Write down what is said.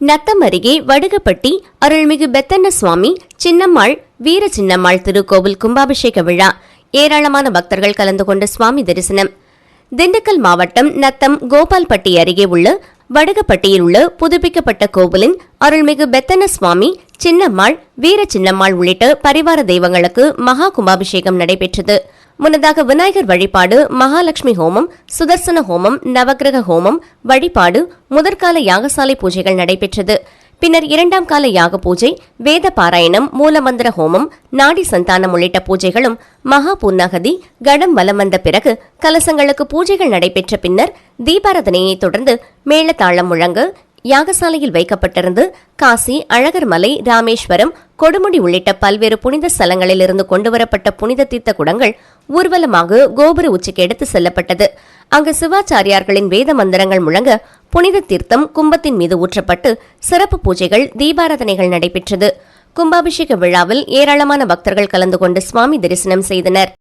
நத்தம் அருகே வடுகப்பட்டி அருள்மிகு பெத்தண்ண சுவாமி சின்னம்மாள் வீர சின்னம்மாள் திருக்கோவில் கும்பாபிஷேக விழா. ஏராளமான பக்தர்கள் கலந்து கொண்ட சுவாமி தரிசனம். திண்டுக்கல் மாவட்டம் நத்தம் கோபால்பட்டி அருகே உள்ள வடுகப்பட்டியில் உள்ள புதுப்பிக்கப்பட்ட கோவிலின் அருள்மிகு பெத்தன சுவாமி சின்னம்மாள் வீர சின்னம்மாள் உள்ளிட்ட பரிவார தெய்வங்களுக்கு மகா கும்பாபிஷேகம் நடைபெற்றது. முன்னதாக விநாயகர் வழிபாடு மகாலட்சுமி ஹோமம் சுதர்சன ஹோமம் நவக்கிரக ஹோமம் வழிபாடு முதற்கால யாகசாலை பூஜைகள் நடைபெற்றது. பின்னர் இரண்டாம் கால யாக பூஜை வேத பாராயணம் மூலமந்திர ஹோமம் நாடி சந்தானம் உள்ளிட்ட பூஜைகளும் மகா பூர்ணாகதி கடம் வலம் வந்த பிறகு கலசங்களுக்கு பூஜைகள் நடைபெற்ற பின்னர் தீபாராதனையை தொடர்ந்து மேளதாளம் முழங்கு யாகசாலையில் வைக்கப்பட்டிருந்து காசி அழகர்மலை ராமேஸ்வரம் கொடுமுடி உள்ளிட்ட பல்வேறு புனித ஸ்தலங்களிலிருந்து கொண்டுவரப்பட்ட புனித தீர்த்த குடங்கள் ஊர்வலமாக கோபுர உச்சிக்கு எடுத்து செல்லப்பட்டது. அங்கு சிவாச்சாரியார்களின் வேத மந்திரங்கள் முழங்க புனித தீர்த்தம் கும்பத்தின் மீது ஊற்றப்பட்டு சிறப்பு பூஜைகள் தீபாராதனைகள் நடைபெற்றது. கும்பாபிஷேக விழாவில் ஏராளமான பக்தர்கள் கலந்து கொண்டு சுவாமி தரிசனம் செய்தனர்.